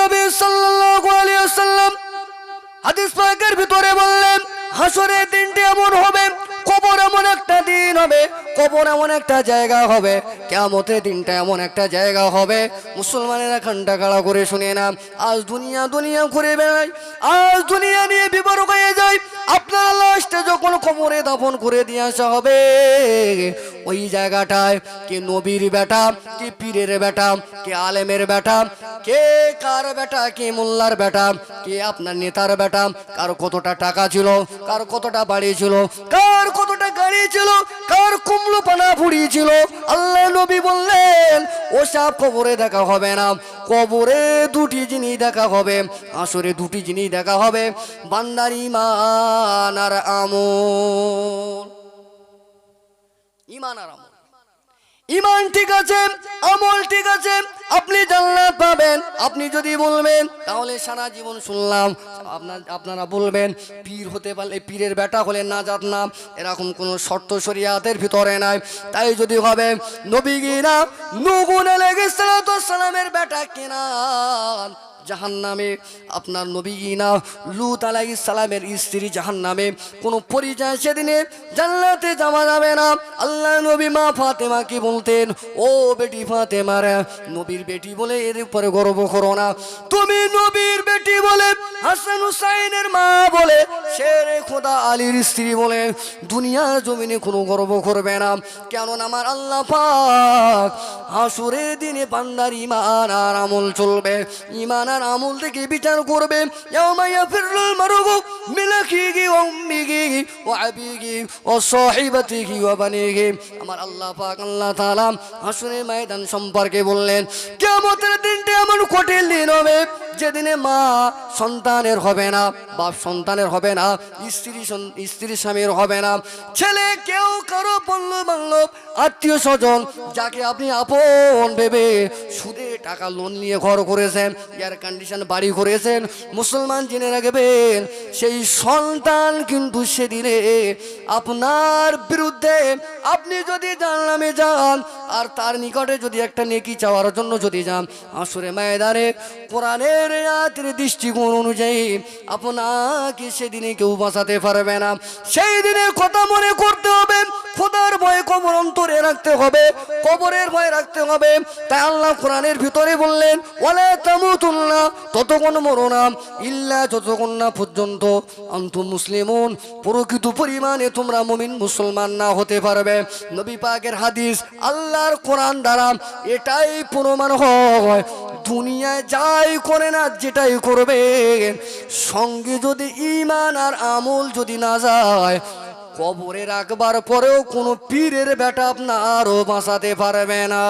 নবী সাল্লাল্লাহু আলাইহি ওয়াসাল্লাম হাদিস পাকের ভিতরে বললেন হাসরের দিনটি এমন হবে, কবর এমন একটা দিন হবে কবর এমন একটা জায়গা হবে কেমতের দিনটা এমন একটা জায়গা হবে। মুসলমানেরা খান্ডা কাড়া করে শুনে না আজ দুনিয়া দুনিয়া ঘুরে বেড়ায় আজ দুনিয়া নিয়ে বিবর হয়ে যায় আপনার লাশটা যখন কবরে দাফন করে দিয়ে আসা হবে, ওই জায়গাটায় কে নবীর বেটা, কে পীরের বেটা, কে আলেমের বেটা, কে কার বেটা, কে মোল্লার বেটা, কে আপনার নেতার বেটা, কার কতটা টাকা ছিল, কার কতটা বাড়ি ছিল, কার কতটা গাড়ি ছিল, কার কুমলো পানা ফুড়িয়েছিল আল্লাহ নবী বললেন ওসব কবরে দেখা হবে না। কবরে দুটি জিনিস দেখা হবে, আসরে দুটি জিনিস দেখা হবে, বান্দার ইমান আর আমল। ইমান আর আমল। ইমান ঠিক আছে, আমল ঠিক আছে, আপনি জান্নাত পাবেন। আপনি যদি বলবেন, তাহলে সারা জীবন শুনলাম, আপনার, আপনারা বলবেন, পীর হতে পারলে পীরের বেটা হলে না যাত না, এরকম কোনো শর্ত শরিয়াতের ভিতরে নাই। তাই যদি হবে নবী গিনা নুগুন লেগে সালামের বেটা কিনা? জাহান নামে আপনার নবী না, লুত আলাই সালামের স্ত্রী জাহান নামে কোনো পরিচয় সেদিনে জান্নাতে যাওয়া যাবে না। আল্লাহ নবী মা ফাতেমাকে বলতেন, ও বেটি ফাতেমার নবীর বেটি বলে এর উপরে গর্ব করো না। তুমি নবীর বেটি বলে, হাসান হুসাইনের মা বলে, শেরে খোদা আলীর স্ত্রী বলে দুনিয়ার জমিনে কোনো গর্ব করবে না। কেননা আমার আল্লাহ পাক হাসুরে দিনে বান্দার ইমান আর আমল চলবে। ইমান আর আমল থেকে বিচার করবে। আমার আল্লাহ পাক আল্লাহ তাআলা হাসুরে ময়দান সম্পর্কে বললেন কেমন দিনটা এমন কঠিন দিন হবে যেদিনে মা সন্তানের হবে না, বাপ সন্তানের হবে না, স্ত্রী স্ত্রী স্বামীর হবে না, ছেলে কেউ কারও বলল বাংলো আত্মীয় স্বজন যাকে আপনি আপন ভেবে সুদে টাকা লোন নিয়ে ঘর করেছেন এয়ার কন্ডিশন বাড়ি করেছেন, মুসলমান জেনে রাখবেন, সেই সন্তান কিন্তু সেদিনে আপনার বিরুদ্ধে আপনি যদি জানলামে যান, আর তার নিকটে যদি একটা নেকি চাওয়ার জন্য যদি যান আসরে ময়দানে কোরআনের আয়াতের দৃষ্টিকোণ অনুযায়ী আপনাকে সেদিনে কেউ বাঁচাতে পারবে না। সেই দিনের কথা মনে করতে হবে, খোদার ভয় কবর অন্তরে রাখতে হবে, কবরের ভয় রাখতে হবে। তাই আল্লাহ কোরআনের ভিতরে বললেন, ওয়ালা তামুতুল্লাহ ততক্ষণ মরো না, ইল্লা যতক্ষণ না পর্যন্ত অন্ত মুসলিমুন। প্রকৃত পরিমাণে তোমরা মুমিন, মুসলমান না হতে পারবে। নবী পাকের হাদিস আল্লাহর কোরআন দ্বারা এটাই প্রমাণ হয়। দুনিয়ায় যাই করে না, যেটাই করবে। সঙ্গে যদি ইমান আর আমল যদি না যায়, কবরে রাখবার পরেও কোনো পীরের বেটা আপনারও বাঁচাতে পারবে না।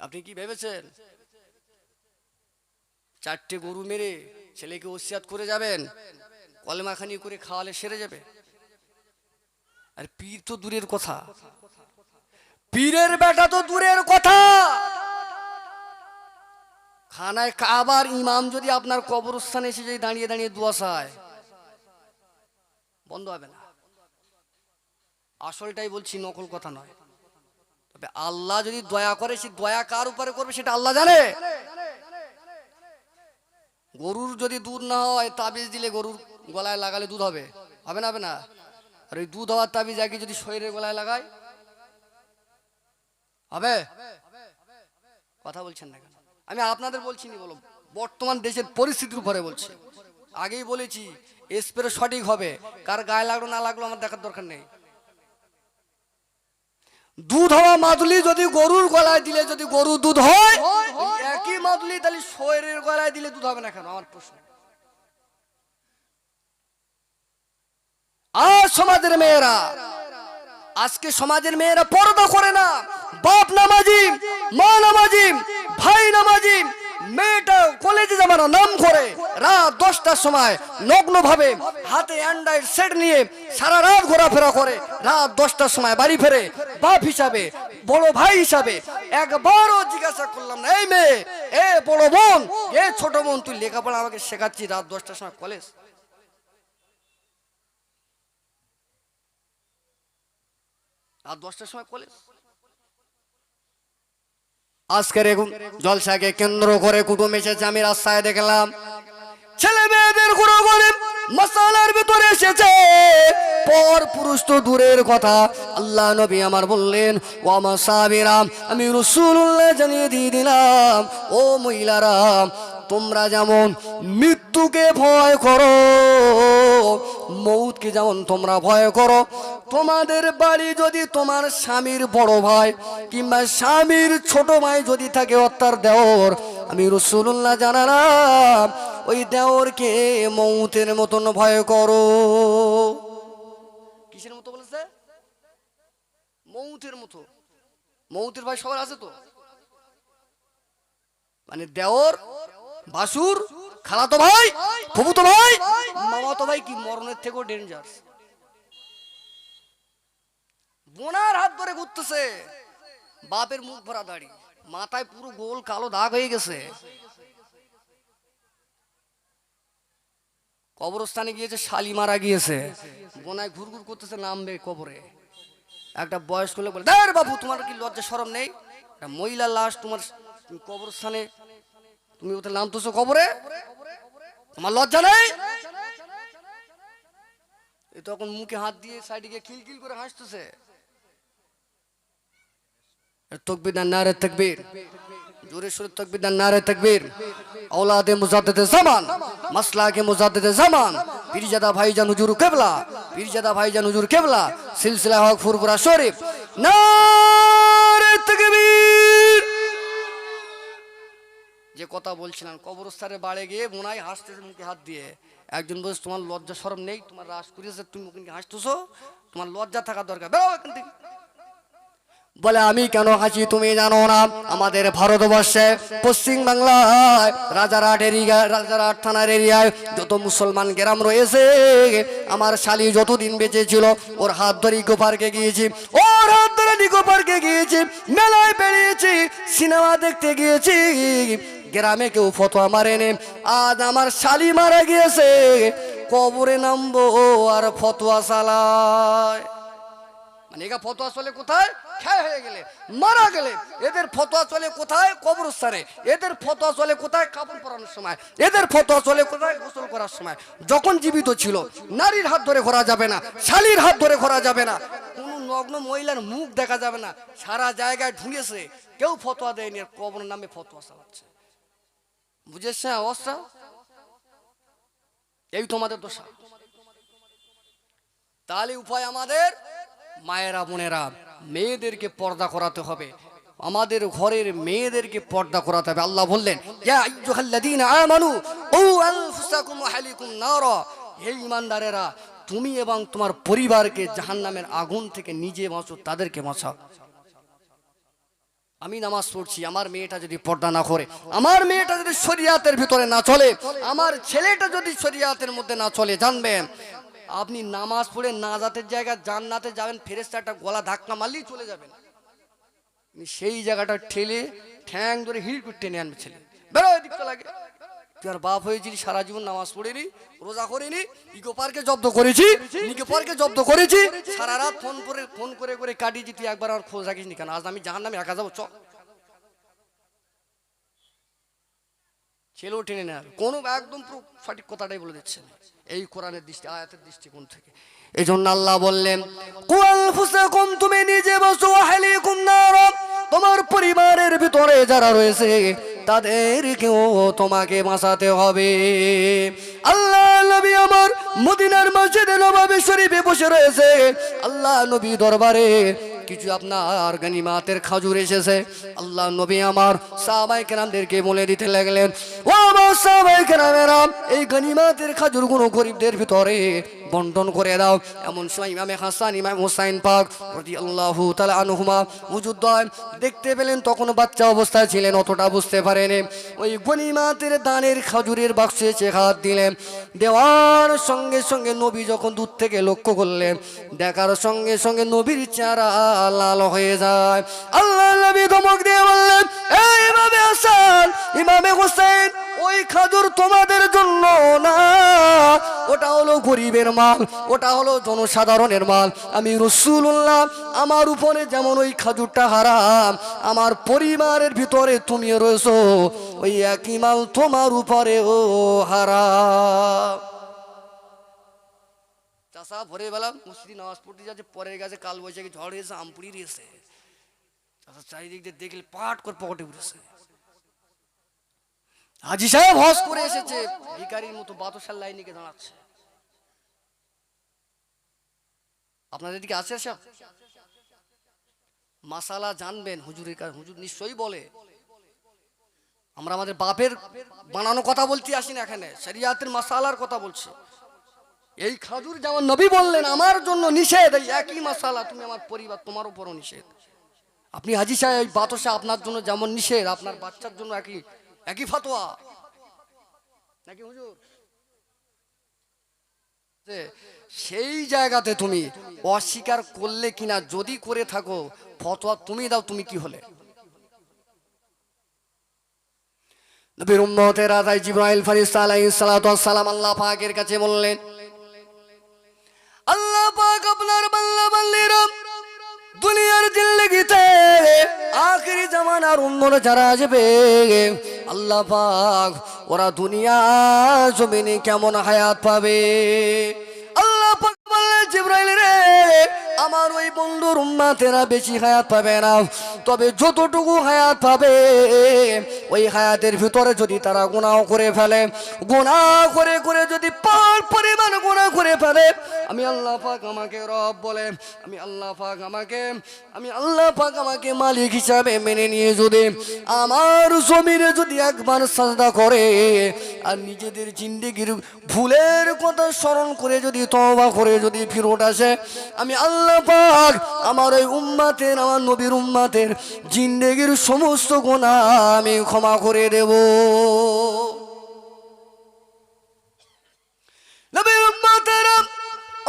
আপনি কি ভেবেছেন? চারটে গরু মেরে ছেলেকে ওসিয়াত করে যাবেন, কলমাখানি করে খাওয়ালে সেরে যাবে? আর পীর তো দূরের কথা। পীরের বেটা তো দূরের কথা। খানায় কাবার ইমাম যদি আপনার কবরস্থানে এসে যদি দাঁড়িয়ে দাঁড়িয়ে দোয়া চায়, বন্ধ হবে না। আসলটাই বলছি নকল কথা নয়। তবে আল্লাহ যদি দয়া করে, সে দয়া কার উপরে করবে সেটা আল্লাহ জানে। গরুর যদি দুধ না হয়, তাবিজ দিলে গরুর গলায় লাগালে দুধ হবে। হবে না হবে না। আর ওই দুধ হওয়ার তাবিজ একই যদি শরীরের গলায় লাগায় হবে কথা বলছেন না কেন? আমি আপনাদের বলছি নি বলো। বর্তমান দেশের পরিস্থিতির উপরে বলছি। আগেই বলেছি স্প্রে সঠিক হবে। কার গায়ে লাগল না লাগল আমার দেখার দরকার নেই। দুধ হওয়া মাদুলি যদি গরুর গলায় দিলে যদি গরু দুধ হয়, একই মাদুলি, তাহলে শরীরের গলায় দিলে দুধ হবে না কেন? আমার প্রশ্ন। আর সমাজের মেয়েরা আজকে সমাজের মেয়েরা পর্দা করে না। বাপ নামাজি মা নামাজি ভাই নামাজি মেয়েটা কলেজে যাবার নাম করে। রাত দশটার সময় নগ্ন ভাবে হাতে অ্যান্ড্রয়েড সেট নিয়ে সারা রাত ঘোরাফেরা করে। রাত দশটার সময় বাড়ি ফেরে বাপ হিসাবে, বড় ভাই হিসাবে একবারও জিজ্ঞাসা করলাম না এই মেয়ে, এ বড় বোন, এ ছোট বোন, তুই লেখাপড়া আমাকে শেখাচ্ছি রাত দশটার সময় কলেজ? রাত দশটার সময় কলেজ আজকের জলসাকে কেন্দ্র করে কুটুম এসেছে, আমি রাস্তায় দেখলাম ছেলে মেয়েদের মশালার ভিতরে এসেছে। পর পুরুষ তো দূরের কথা। আল্লাহ নবী আমার বললেন ও আমার সাবিরাম, আমি রসুল্লাহ জানিয়ে দিয়ে দিলাম, ও মহিলারা তোমরা যেমন মৃত্যুকে ভয় করো, মৌতকে যেমন তোমরা ভয় করো, তোমাদের বাড়ি যদি তোমার স্বামীর বড় ভাই কিংবা স্বামীর ছোট ভাই যদি থাকে অত্যার দেওর, আমি রসুল্লাহ জানালাম, ওই দেওরকে মৌতের মতন ভয় করো। কিসের মতো বলেছে? মৌতের মতো। মৌতের ভাই সবার আছে তো? মানে দেওর বাসুর, খালাতো ভাই ফুফুতো ভাই, মামাতো ভাই কি মরণের থেকেও ডেঞ্জার বোনার হাত ধরে ঘুরতেছে। বাপের মুখ ভরা দাড়ি। মাথায় পুরো গোল কালো দাগ হয়ে গেছে। কবরস্থানে গিয়েছে, শালি মারা গিয়েছে। বোনায় ঘুরঘুর করতেছে, নামবে কবরে। একটা বয়স্ক লোক বলে বাবু তোমার কি লজ্জা সরম নেই? একটা মহিলা লাশ তোমার কবরস্থানে তুমি ওতে নামতেছো খবরে তোমার লজ্জা নেই? তখন মুখে হাত দিয়ে সাইডে গিয়ে খিলখিল করে হাসতেছে। নারে না ভাইজান কেবলা ভাইজান কেবলা। সিলসিলা ফুরফুরা শরীফ। না যে কথা বলছিলাম কবরস্থানে বাড়ে গিয়ে মোনাই হাসতেছে মুখে হাত দিয়ে। একজন বলছে, তোমার লজ্জা শরম নেই, তোমার রাস করিয়েছে, তুমি মুখে হাসতেছো, তোমার লজ্জা থাকা দরকার। বেরো এখান থেকে। বলে, আমি কেন হাসি তুমি জানো না? আমাদের ভারতবর্ষে পশ্চিম বাংলায় রাজারহাট এরিয়া রাজারহাট থানার এরিয়ায় যত মুসলমান গ্রাম রয়েছে, আমার শালি যতদিন বেঁচে ছিল, ওর হাত ধরে ইকো পার্কে গিয়েছি, ওর হাত ধরে ইকো পার্কে গিয়েছি, মেলায় বেরিয়েছি সিনেমা দেখতে গিয়েছি গ্রামে কেউ ফতোয়া মারেনি। আজ আমার শালি মারা গিয়েছে। কবরে নামবো আর ফতোয়া চালায় মানে এগা ফতোয়া চলে কোথায়? ক্ষয় হয়ে গেলে, মারা গেলে। এদের ফতোয়া চলে কোথায়? কবরস্থানে। এদের ফতোয়া চলে কোথায়? কাপড় পরানোর সময়। এদের ফতোয়া চলে কোথায়? গোসল করার সময়। যখন জীবিত ছিল, নারীর হাত ধরে ঘোরা যাবে না, শালির হাত ধরে ঘোরা যাবে না। কোনো নগ্ন মহিলার মুখ দেখা যাবে না। সারা জায়গায় ঢুকেছে। কেউ ফতোয়া দেয়নি আর কবর নামে ফতোয়া চালাচ্ছে। বুঝেছে অবস্থা? এই তোমাদের দোষা তাহলে উপায় আমাদের? মায়েরা, বোনেরা, মেয়েদেরকে পর্দা করাতে হবে। আমাদের ঘরের মেয়েদেরকে পর্দা করাতে হবে। আল্লাহ বললেন হে ঈমানদারেরা, তুমি এবং তোমার পরিবারকে জাহান্নামের আগুন থেকে নিজে বাঁচো, তাদেরকে বাঁচাও। আমি নামাজ পড়ছি, আমার মেয়েটা যদি পর্দা না করে, আমার মেয়েটা যদি শরিয়াতের ভিতরে না চলে, আমার ছেলেটা যদি শরিয়াতের মধ্যে না চলে, জানবেন? আপনি নামাজ পড়ে নাজাতের জায়গা, জান্নাতে যাবেন ফেরেস্তা একটা গলা ধাক্কা মারলেই চলে যাবেন। সেই জায়গাটা ঠেলে ঠ্যাং ধরে হিড় করে টেনে আনবে ছেলে। বেরো এদিকটা লাগে। তুই আর বাপ হয়েছিলি, সারা জীবন নামাজ পড়িনি, রোজা করিনি ইকো পার্কে জব্দ করেছি নিকো পার্কে জব্দ করেছি, সারা রাত ফোন করে ফোন করে করে কাটিয়েছি, তুই একবার আর খোঁজ রাখিস নি কেন? আজ আমি জাহান নামে একা যাব, চ। ছেলেও টেনে নেয় কোনো, একদম পুরো সঠিক কথাটাই বলে দিচ্ছেন এই কোরআনের দৃষ্টি, আয়াতের দৃষ্টিকোণ থেকে। এই জন্য আল্লাহ বললেন, কুয়াল ফুসাকুম, তুমি নিজে বসো, আহলিকুম নার। তোমার পরিবারের ভিতরে যারা রয়েছে, তাদেরকেও তোমাকে বাঁচাতে হবে। আল্লাহ নবী আমার মদিনার মসজিদে নবাবী শরীফে বসে রয়েছে। আল্লাহ নবী দরবারে কিছু আপনার গানিমাতের খাজুর এসেছে। আল্লাহ নবী আমার সাহাবাই কেরামদেরকে বলে দিতে লাগলেন ও আমার সাহাবাই কেরামেরা এই গানিমাতের খাজুরগুলো গরিবদের ভিতরে বন্টন করে দাও। এমন সময় ইমামে হাসান, ইমাম হোসাইন পাক রদি আল্লাহ তালা আনহুমা উজুদ্দয় দেখতে পেলেন, তখন বাচ্চা অবস্থায় ছিলেন, অতটা বুঝতে পারেনি। ওই গনিমাতের দানের খাজুরের বাক্সে সে হাত দিলেন। দেওয়ার সঙ্গে সঙ্গে নবী যখন দূর থেকে লক্ষ্য করলেন, দেখার সঙ্গে সঙ্গে নবীর চেহারা লাল হয়ে যায়। আল্লাহ নবী ধমক দিয়ে বললেন এই ইমামে হাসান, ইমামে হোসেন ওই খাজুর তোমাদের জন্য না। ওটা হলো গরিবের মাল, ওটা হলো জনসাধারণের মাল। আমি রসুল রসুল্লাহ আমার উপরে যেমন ওই খাজুরটা হারাম, আমার পরিবারের ভিতরে তুমি রয়েছো, ওই একই মাল তোমার উপরে ও হারাম। চাষা ভোরে বেলা মুসলি নামাজ পড়তে যাচ্ছে, পরের গাছে কাল বৈশাখী ঝড় এসে আমপুরি এসে চাষা চারিদিক দিয়ে দেখলে পাট করে পকেটে উঠেছে। হাজি সাহেব হস করে এসেছে। ভিকারির মতো বাতসার লাইনে গিয়ে দাঁড়াচ্ছে। আপনাদের দিকে আছে সব মাসালা জানবেন হুজুরের কাছে। হুজুর নিশ্চয়ই বলে। আমরা আমাদের বাপের বানানো কথা বলতে আসি না এখানে। শরিয়াতের মাসালার কথা বলছি। এই খাজুর যেমন নবী বললেন আমার জন্য নিষেধ। এই একই মাসালা তুমি আমার পরিবার তোমার উপরও নিষেধ। আপনি হাজি সাহেব এই বাতসা আপনার জন্য যেমন নিষেধ আপনার বাচ্চার জন্য একই। একই ফতোয়া? নাকি হুজুর? সেই জায়গাতে তুমি অস্বীকার করলে কিনা যদি করে থাকো, ফতোয়া তুমি দাও, তুমি কি হলে? সালাম আল্লাহ কাছে বললেন, আল্লাহ আপনার দুনিয়ার জিন্দগিতে আখেরি জামানার উন্মনে যারা আসবে আল্লাহ পাক ওরা দুনিয়া জমিনে কেমন হায়াত পাবে? আমার ওই বন্ধুর উম্মাতেরা বেশি হায়াত পাবে না। তবে যতটুকু হায়াত পাবে, ওই হায়াতের ভিতরে যদি তারা গুনাহ করে ফেলে, গুনাহ করে করে যদি পার পরিমাণ গুনাহ করে ফেলে, আমি আল্লাহ পাক আমাকে রব বলে, আমি আল্লাহ পাক আমাকে, আমি আল্লাহ পাক আমাকে মালিক হিসাবে মেনে নিয়ে যদি আমার জমিনে যদি একবার সাজদা করে, আর নিজেদের জিন্দিগির ভুলের কথা স্মরণ করে যদি তওবা করে যদি ফিরত আসে, আমি আল্লাহ পাক আমার ওই উম্মাতের, আমার নবীর উম্মাতের জিন্দেগির সমস্ত গুণা আমি ক্ষমা করে দেব।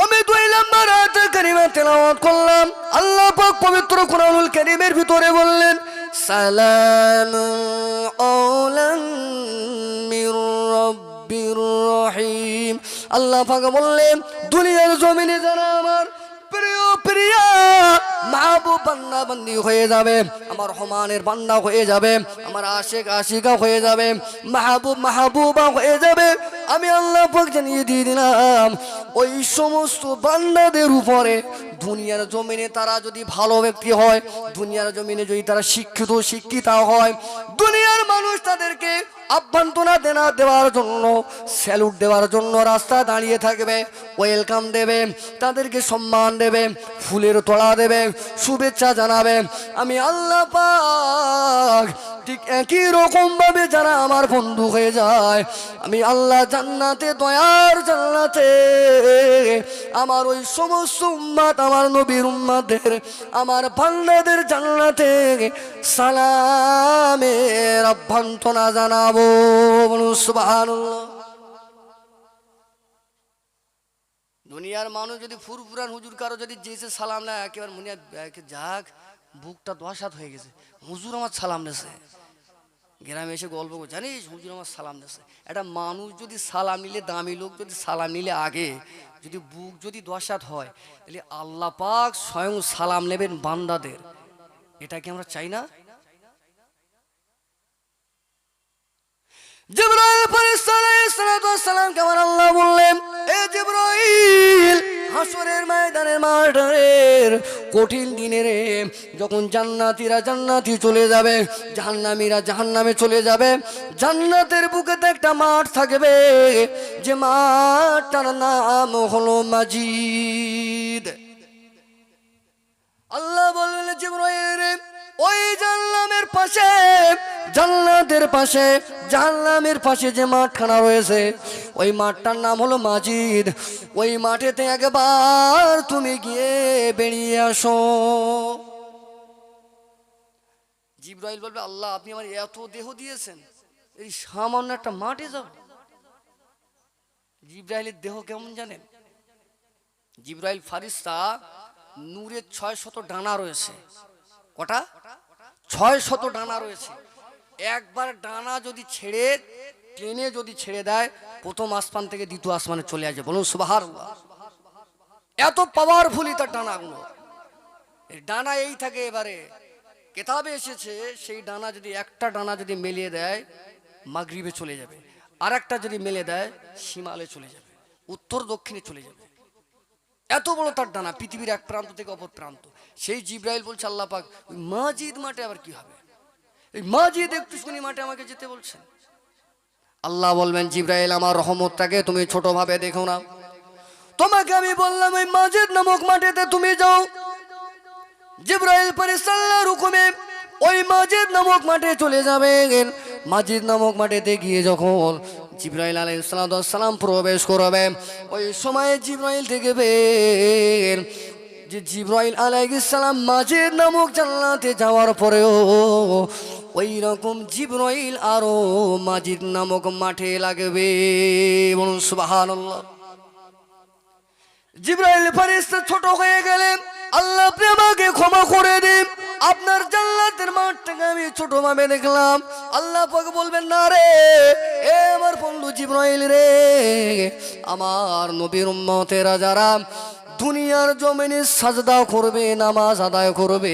আমি করলাম। পবিত্র ভিতরে বললেন, সালাম আল্লাহ পাক বললেন, দুনিয়ার জমিনে যারা আমার প্রিয়, প্রিয়া মাহবুব হয়ে যাবে, আমার হয়ে যাবে, আমার হয়ে যাবে, মাহবুব হয়ে যাবে, আমি আল্লাহ জানিয়ে দিয়ে দিলাম, ওই সমস্ত বান্দাদের উপরে দুনিয়ার জমিনে তারা যদি ভালো ব্যক্তি হয়, দুনিয়ার জমিনে যদি তারা শিক্ষিত, শিক্ষিতা হয়, দুনিয়ার মানুষ তাদেরকে আভ্যন্তরা দেনা দেওয়ার জন্য স্যালুট দেওয়ার জন্য রাস্তা দাঁড়িয়ে থাকবে ওয়েলকাম দেবে, তাদেরকে সম্মান দেবে, ফুলের তোড়া দেবে, শুভেচ্ছা জানাবে। আমি আল্লাহ পাক ঠিক একই রকম ভাবে যারা আমার বন্ধু হয়ে যায়, আমি আল্লাহ জান্নাতে, দয়ার জান্নাতে, আমার ওই সমস্ত উম্মাত আমার নবীর উম্মাদের, আমার বান্দাদের জান্নাতে সালামের অভ্যন্তনা জানাব সুবহানাল্লাহ। দুনিয়ার মানুষ যদি ফুরফুরান হুজুর কারও যদি যেসে সালাম না একেবারে মনে হয়, একে যাক বুকটা দশাত হয়ে গেছে। হুজুর আমার সালাম নেছে। গ্রামে এসে গল্প করে জানিস হুজুর আমার সালাম নেছে। একটা মানুষ যদি সালাম নিলে দামি লোক যদি সালাম নিলে আগে যদি বুক যদি দশাত হয় তাহলে আল্লাহ পাক স্বয়ং সালাম নেবেন বান্দাদের। এটা কি আমরা চাই না? আল্লাহ বললেন, এ ময়দানের মাঠের কঠিন দিনের যখন জান্নাতীরা জান্নাতি চলে যাবে, জাহান্নামীরা জাহান্নামে চলে যাবে, জান্নাতের বুকেতে একটা মাঠ থাকবে, যে মাঠটার নাম হলো মাজিদ। আল্লাহ বললেন, জিবরাইল রে ওই জান্নামের পাশে জান্নাতের পাশে জাহান্নামের পাশে যে মাঠখানা রয়েছে, ওই মাঠটার নাম হলো মাজিদ। ওই মাঠেতে একবার তুমি গিয়ে বেরিয়ে আসো। জিব্রাইল বলবে, আল্লাহ, আপনি আমার এত দেহ দিয়েছেন, এই সামান্য একটা মাঠে যাব জিব্রাইলের দেহ কেমন জানেন? জিব্রাইল ফারিস্তা, নূরের ছয় শত ডানা রয়েছে। কটা? ছয় শত ডানা রয়েছে। একবার ডানা যদি ছেড়ে, টেনে যদি ছেড়ে দেয়, প্রথম আসমান থেকে দ্বিতীয় আসমানে চলে আসে বলুন সুবাহার এত পাওয়ারফুলি তার ডানাগুলো। ডানা এই থাকে এবারে। কেতাবে এসেছে, সেই ডানা যদি, একটা ডানা যদি মেলিয়ে দেয়, মাগরিবে চলে যাবে। আর একটা যদি মেলে দেয়, সীমালে চলে যাবে। উত্তর দক্ষিণে চলে যাবে। এত বড় তার ডানা, পৃথিবীর এক প্রান্ত থেকে অপর প্রান্ত। সেই জিব্রাইল বলছে, আল্লাহ পাক, ওই মাজিদ মাঠে আবার কি হবে? এই মাজিদ একটুখানি মাঠে আমাকে যেতে বলছেন। আল্লাহ বলবেন, জিব্রাইল, আমার রহমতটাকে তুমি ছোটভাবে দেখো না। তোমাকে আমি বললাম, ওই মাজিদ নামক মাঠেতে তুমি যাও। জিব্রাইল পরিসাল্লার হুকুমে ওই মাজিদ নামক মাঠে চলে যাবেন। মাজিদ নামক মাঠেতে গিয়ে যখন জিব্রাইল আলাই সালাম প্রবেশ করবে, ওই সময় জিব্রাইল থেকে যে জিব্রাইল আলাইসালাম মাজিদ নামক জান্নাতে যাওয়ার পরেও ওই রকম জিব্রাইল আরও মাজিদ নামক মাঠে লাগবে। বলুন সুবহানাল্লাহ। জিব্রাইল ফারিস্তা ছোট হয়ে গেলেন। আল্লাহ আপনি আমাকে ক্ষমা করে দিন। আপনার জান্নাতের মাঠটাকে আমি ছোট ভাবে দেখলাম। আল্লাহ পাক বলবেন, না রে, এ আমার বন্ধু জিব্রাইল রে। আমার নবীর উম্মতেরা যারা দুনিয়ার জমিনে সাজদা করবে, নামাজ আদায় করবে।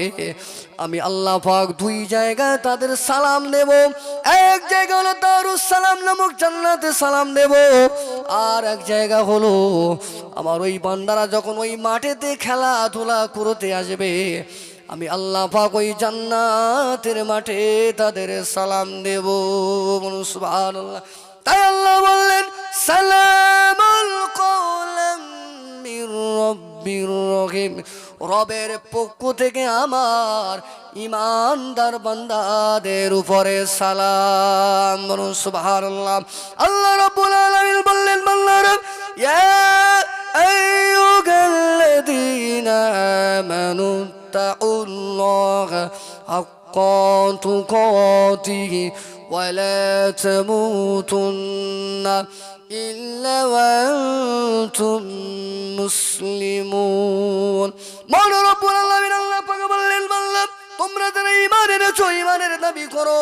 আমি আল্লাহ পাক দুই জায়গায় তাদের সালাম দেব। এক জায়গা হলো দারুস সালাম নামক জান্নাতে সালাম দেব। আর এক জায়গা হলো আমার ওই বান্দারা যখন ওই মাঠেতে খেলাধুলা করতে আসবে, আমি আল্লাহ পাক ওই জান্নাতের মাঠে তাদের সালাম দেব। সুবহানাল্লাহ। তাই আল্লাহ বললেন, সালামুল কওলাম মির রব্বির রহিম রবের পক্ষ থেকে আমার ইমানদার বান্দাদের উপরে সালাম বলুন সুবহানাল্লাহ আল্লাহ রাব্বুল আলামিন বললেন বান্দারা ইয়া আইয়ুহাল্লাযীনা আমানু তাকুল্লাহা হাক্কা তুকাতিহি ولا تموتن إلا وأنتم মুসলিমুন। মৌলা রব্বুল আলামিন আল্লাহ পাক বললেন, বান্দা, তোমরা যারা ঈমান এনেছো, ঈমানের দাবি করো।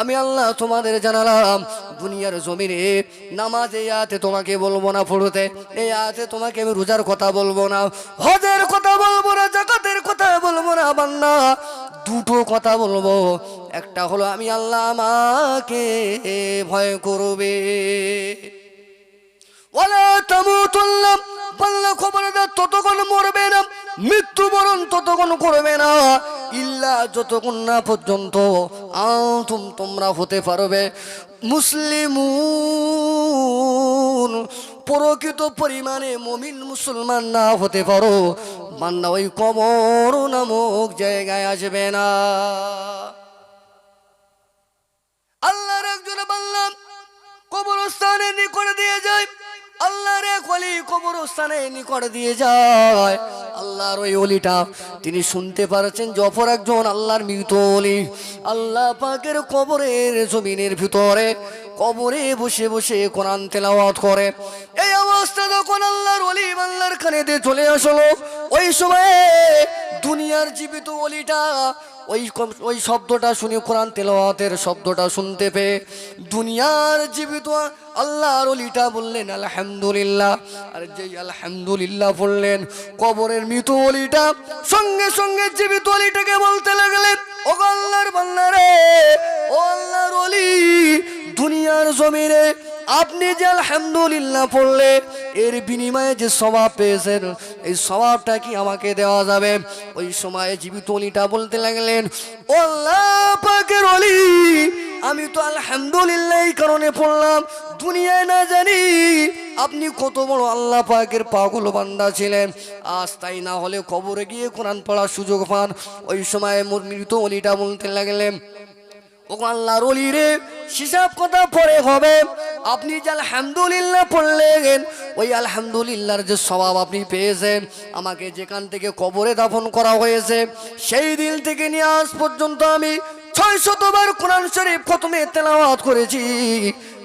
আমি আল্লাহ তোমাদের জানালাম, দুনিয়ার জমিনে নামাজে আতে তোমাকে বলব না, পড়তে। এই আতে তোমাকে আমি রোজার কথা বলব না, হজের কথা বলব না, জাকাতের কথা বলব না বান্না দুটো কথা বলব। একটা হলো, আমি আল্লাহ আমাকে ভয় করবে। ততক্ষণ মরবে না। মৃত্যুবরণ ততক্ষণ করবে না। যতক্ষণ না পর্যন্ত তোমরা হতে পারবে। মুসলিমুন, প্রকৃত পরিমাণে মমিন মুসলমান না হতে পারো। বান্দা ওই কবর নামক জায়গায় আসবে না। আল্লাহর একজন বাংলা কবরস্থানে নিকট দিয়ে যায়। আল্লাহর এক অলি কবরস্থানে নিকট দিয়ে যায়। আল্লাহর ওই অলিটা, তিনি শুনতে পারছেন জফর একজন আল্লাহর মৃত অলি। আল্লাহ পাকের কবরের জমিনের ভিতরে কবরে বসে বসে কোরআন তেলাওয়াত করে। এই অবস্থা যখন আল্লাহর অলি আল্লাহর খানেতে চলে আসলো, ওই সময়ে দুনিয়ার জীবিত অলিটা ওই ওই শব্দটা শুনে কোরআন তেলাওয়াতের শব্দটা শুনতে পেয়ে দুনিয়ার জীবিত আল্লাহর অলিটা বললেন, আলহামদুলিল্লাহ। আর যেই আলহামদুলিল্লাহ বললেন, কবরের মৃত অলিটা সঙ্গে সঙ্গে জীবিত অলিটাকে বলতে লাগলেন ও আল্লাহর বান্নারে ও আল্লাহর অলি, দুনিয়ার জমিনে আপনি যে আলহামদুলিল্লাহ পড়লে, এর বিনিময়ে যে স্বভাব পেয়েছেন, এই স্বভাবটা কি আমাকে দেওয়া যাবে? ওই সময়ে জীবিত অলিটা বলতে লাগলেন, ও আল্লাহ পাকের অলি আমি তো আলহামদুলিল্লাহ এই কারণে পড়লাম। দুনিয়ায় না জানি আপনি কত বড় আল্লাহ পাকের পাগল বান্দা ছিলেন। আজ তাই না হলে কবরে গিয়ে কোরআন পড়ার সুযোগ পান। ওই সময় মোর মৃত অলিটা বলতে লাগলেন, ও আল্লাহর রে, হিসাব কথা পরে হবে। আপনি যে আলহামদুলিল্লাহ পড়লেন, ওই আলহামদুলিল্লাহর যে স্বভাব আপনি পেয়েছেন, আমাকে যেখান থেকে কবরে দাফন করা হয়েছে, সেই দিন থেকে নিয়ে আজ পর্যন্ত আমি ছয় শতবার কোরআন শরীফ খতমে তেলাওয়াত করেছি।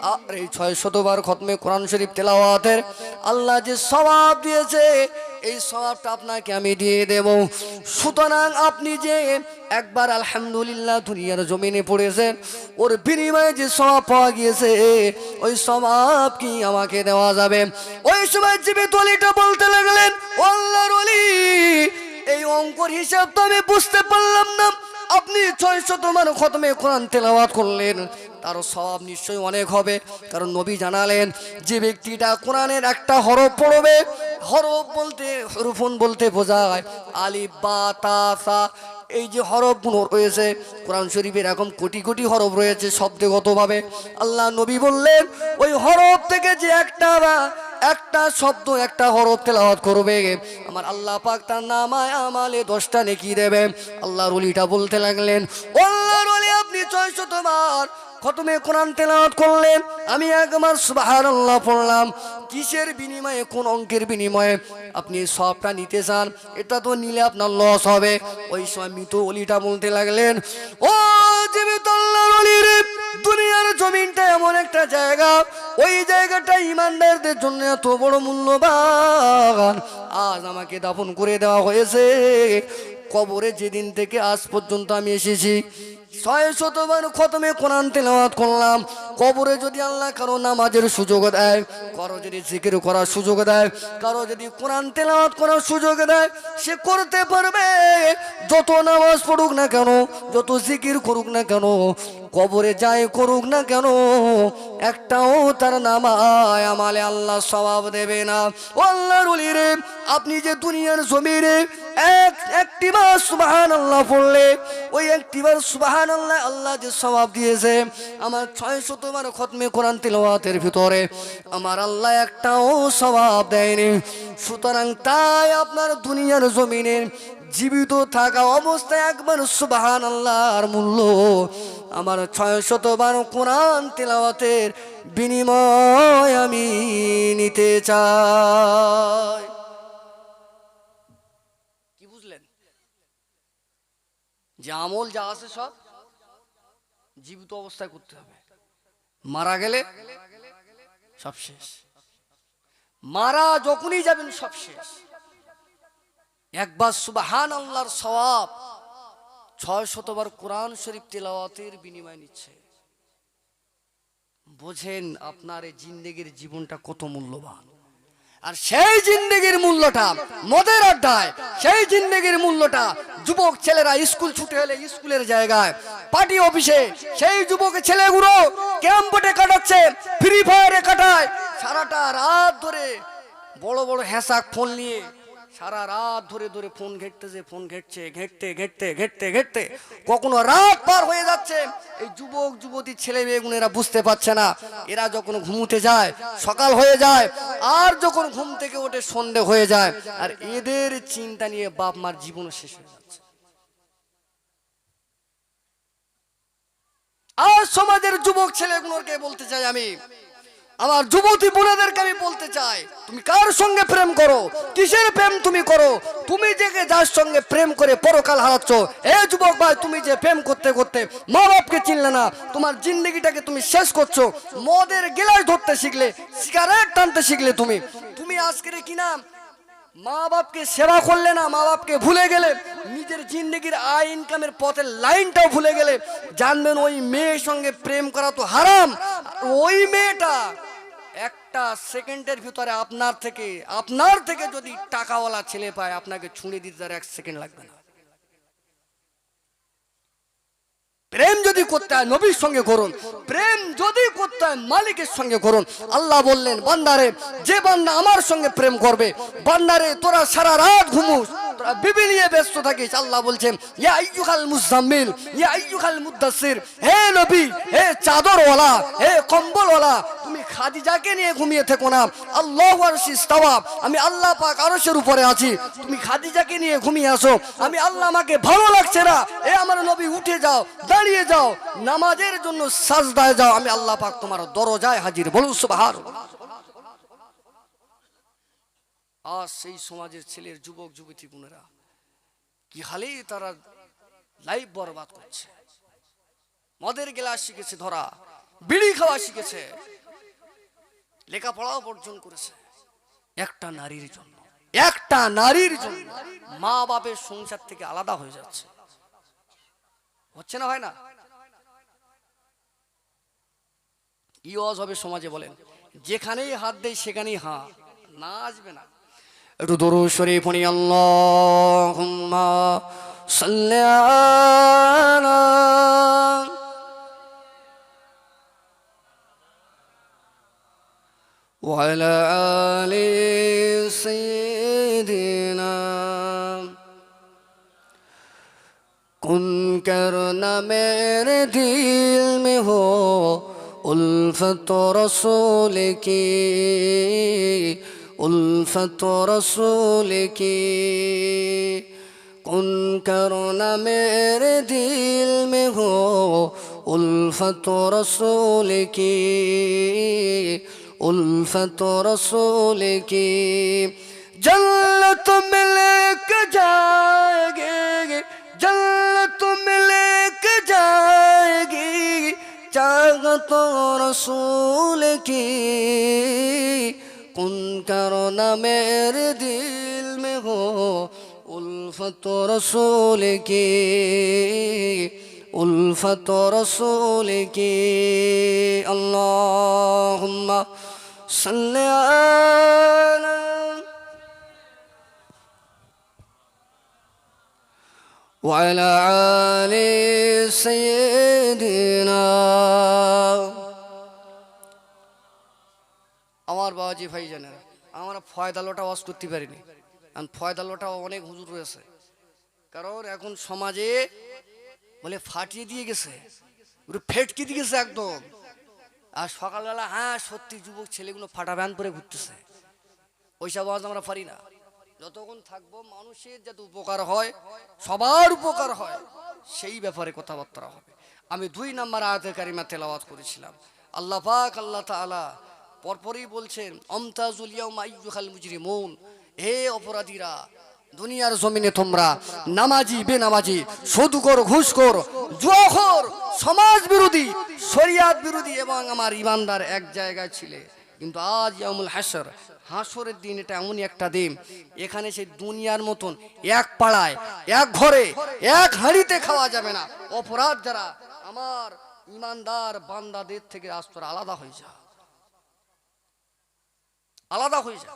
আর এই ছয় শতবার খতমে কোরআন শরীফ তেলাওয়াতের আল্লাহ যে সবাব দিয়েছে, এই সবাবটা আপনাকে আমি দিয়ে দেব। সুতরাং আপনি যে একবার আলহামদুলিল্লাহ দুনিয়ার জমিনে পড়েছেন, ওর বিনিময়ে যে সবাব পাওয়া গিয়েছে, ওই সবাব কি আমাকে দেওয়া যাবে? ওই সময় জীবে তলিটা বলতে লাগলেন, "ও আল্লাহর অলি, এই অঙ্কর হিসাব তো আমি বুঝতে পারলাম না। আপনি ছয় শতমান খতমে কোরআন তেলাওয়াত করলেন, তার স্বভাব নিশ্চয়ই অনেক হবে। কারণ নবী জানালেন, যে ব্যক্তিটা কোরআনের একটা হরফ পড়বে, হরফ বলতে, হরফুন বলতে বোঝায় আলিফ, বা, তা এই যে হরফগুলো রয়েছে কোরআন শরীফের এরকম কোটি কোটি হরফ রয়েছে শব্দগতভাবে। আল্লাহ নবী বললেন, ওই হরফ থেকে যে একটা একটা শব্দ, একটা হরফ তেলাওয়াত করবে। আমার আল্লাহ পাক তার নামায় আমালে দশটা নেকি দেবে। আল্লাহর অলিটা বলতে লাগলেন, আল্লাহর অলি আপনি ছয় শতবার খতমে কোরআন তেলাওয়াত করলেন। আমি একবার সুবহানাল্লাহ পড়লাম। কিসের বিনিময়ে, কোন অঙ্কের বিনিময়ে? আপনি সবটা নিতে চান, এটা তো নিলে আপনার লস হবে। ওই সময় মৃত অলিটা বলতে লাগলেন, ও জীবিত দুনিয়ার জমিনটা এমন একটা জায়গা, ওই জায়গাটা ইমানদারদের জন্য এত বড় মূল্যবান। আজ আমাকে দাফন করে দেওয়া হয়েছে। কবরে যেদিন থেকে আজ পর্যন্ত আমি এসেছি ছয় শতবার খতমে কোরআন তেলাওয়াত করলাম। কবরে যদি আল্লাহ কারও নামাজের সুযোগ দেয়, কারও যদি জিকির করার সুযোগ দেয়, কারও যদি কোরআন তেলাওয়াত করার সুযোগ দেয়, সে করতে পারবে। যত নামাজ পড়ুক না কেন, যত জিকির করুক না কেন, কবরে যাই করুক না কেন, একটাও তার নামায় আমালে আল্লাহ সবাব দেবে না। ও আল্লাহর ওলি রে আপনি যে দুনিয়ার জমিরে এক আল্লাহ পড়লে, ওই আল্লাহ আল্লাহ যে সবাব দিয়েছে, আমার খতমে ভিতরে, আমার আল্লাহ একটাও সবাব দেয়নি। সুতরাং তাই আপনার দুনিয়ার জমিনের জীবিত থাকা অবস্থায় একবার সুবাহান আল্লাহর মূল্য, আমার ছয় শতবার কোরআন তেলাওয়াতের বিনিময় আমি নিতে চাই। যে আমল যা আছে সব জীবিত অবস্থায় করতে হবে। মারা গেলে সব শেষ। মারা যখনই যাবেন সব শেষ। একবার সুবাহান আল্লাহর সওয়াব ছয় শতবার কোরআন শরীফ তেলাওয়াতের বিনিময় নিচ্ছে। বোঝেন আপনার এই জিন্দেগির জীবনটা কত মূল্যবান। আর সেই জিন্দেগির মূল্যটা মদের আড্ডায়, সেই জিন্দেগির মূল্যটা যুবক ছেলেরা স্কুল ছুটে হলে স্কুলের জায়গায়, পার্টি অফিসে সেই যুবক ছেলেগুলো ক্যাম্পটে কাটাচ্ছে, ফ্রি ফায়ারে কাটায়, সারাটা রাত ধরে বড় বড় হ্যাসাক ফোন নিয়ে সারা রাত ধরে ধরে ফোন ঘেটতেছে, ফোন ঘেটছে, ঘেটতে ঘেটতে ঘেটতে ঘেটতে। কখনো রাত পার হয়ে যাচ্ছে, এই যুবক, যুবতী, ছেলে মেয়েগুলো এরা বুঝতে পারছে না। এরা যখন ঘুমোতে যায়, সকাল হয়ে যায়, আর যখন ঘুম থেকে ওঠে, সন্ধে হয়ে যায়, আর এদের চিন্তা নিয়ে বাপ মার জীবন শেষ হয়ে যাচ্ছে। আর সমাজের যুবক ছেলেগুলোকে বলতে চাই আমি আমার যুবতী বোনেদেরকে আমি বলতে চাই, তুমি কার সঙ্গে প্রেম করো? কিসের প্রেম তুমি করো? তুমি যে যার সঙ্গে প্রেম করে পরকাল হারাচ্ছ, এ যুবক ভাই, তুমি যে প্রেম করতে করতে মা বাপকে চিনলে না, তোমার জিন্দগিটাকে তুমি শেষ করছ। মদের গেলাস ধরতে শিখলে, সিগারেট টানতে শিখলে তুমি। তুমি আজকের কি নাম? মা বাপকে সেবা করলে না মা বাপকে ভুলে গেলে, নিজের জিন্দগির আয় ইনকামের পথের লাইনটাও ভুলে গেলে, জানবেন ওই মেয়ের সঙ্গে প্রেম করা তো হারাম। ওই মেয়েটা একটা সেকেন্ডের ভিতরে আপনার থেকে আপনার থেকে যদি টাকাওয়ালা ছেলে পায়, আপনাকে ছুঁড়ে দিতে তার এক সেকেন্ড লাগবে না। প্রেম যদি করতে হয়, নবীর সঙ্গে করুন প্রেম যদি করতে হয়, মালিকের সঙ্গে করুন আল্লাহ বললেন, বান্দারে, যে বান্দা আমার সঙ্গে প্রেম করবে, বান্দারে, তোরা সারা রাত ঘুমুস, তোরা নিয়ে ব্যস্ত থাকিস। আল্লাহ বলছেন হে নবী, হে চাদরওয়ালা, হে কম্বলওয়ালা খাদিজাকে নিয়ে ঘুমিয়ে থেকো না। আল্লাহ আমি আল্লাহ পাক আরশের উপরে আছি। তুমি খাদিজাকে নিয়ে ঘুমিয়ে আসো আমি আল্লাহ আমাকে ভালো লাগছে না। এ আমার নবী, উঠে যাও, দাঁড়িয়ে যাও, নামাজের জন্য সাজদায় যাও। আমি আল্লাহ পাক তোমার দরজায় হাজির। বলুন সুবহান আজ সেই সমাজের ছেলের যুবক, যুবতী বোনেরা, কি হালেই তারা লাইফ বরবাদ করছে। মদের গ্লাস শিখেছে ধরা, বিড়ি খাওয়া শিখেছে। লেখাপড়াও বর্জন করেছে। একটা নারীর জন্য। একটা নারীর জন্য। মা বাপের সংসার থেকে আলাদা হয়ে যাচ্ছে। হচ্ছে না হয় না? কি ওয়াজ হবে সমাজে বলেন, যেখানেই হাত দেয় সেখানেই হাঁ। না আসবে না। একটু দরু শরীফ পড়ি, আল্লাহুম্মা সাল্লি وعلى آل سيدنا ان کرنا میرے دل میں ہو الفت رسول کی الفت رسول کی ان کرنا میرے دل میں ہو الفت رسول کی उल्फत रसूल की जल्लत मिले के जाएगी जल्लत मिले के जाएगी चाहत रसूल की उन करो ना मेरे दिल में हो उल्फत रसूल की উলফত রসুলকে আল্লাহুম্মা رسول کی الفت رسول کی اللہم صلی علی وعلى آل سيدنا আমার বাবাজি ভাই জানেন আমরা ফয়দালোটা ওয়াজ করতে পারিনি কারণ ফয়দালোটা অনেক হুজুর রয়েছে কারণ এখন সমাজে বলে ফাটিয়ে দিয়ে গেছে পুরো ফেটকে দিয়ে গেছে একদম আর সকালবেলা হ্যাঁ সত্যি যুবক ছেলেগুলো ফাটা ব্যান পরে ঘুরতেছে। ওইসব আওয়াজ আমরা পারি না। যতক্ষণ থাকব, মানুষের যাতে উপকার হয়, সবার উপকার হয়, সেই ব্যাপারে কথাবার্তা হবে। আমি দুই নাম্বার আয়াতে কারিমা তেলাওয়াত করেছিলাম। আল্লাহ পাক, আল্লাহ তাআলা পরপরই বলছেন অমতাজুল ইয়াউমা আইয়ুহাল মুজরিমুন। হে অপরাধীরা দুনিয়ার জমিনে তোমরা নামাজি, বেনামাজি, সুদকর, ঘুষখোর, জুয়াখোর, সমাজ বিরোধী, শরিয়াত বিরোধী এবং আমার ইমানদার এক জায়গায় ছিলে। কিন্তু আজ ইয়ামুল হাসর হাসরের দিন এটা এমনই একটা দিন, এখানে সেই দুনিয়ার মতন এক পাড়ায়, এক ঘরে, এক হাঁড়িতে খাওয়া যাবে না। অপরাধ যারা, আমার ইমানদার বান্দাদের থেকে আস্তর আলাদা হয়ে যা। আলাদা হয়ে যা।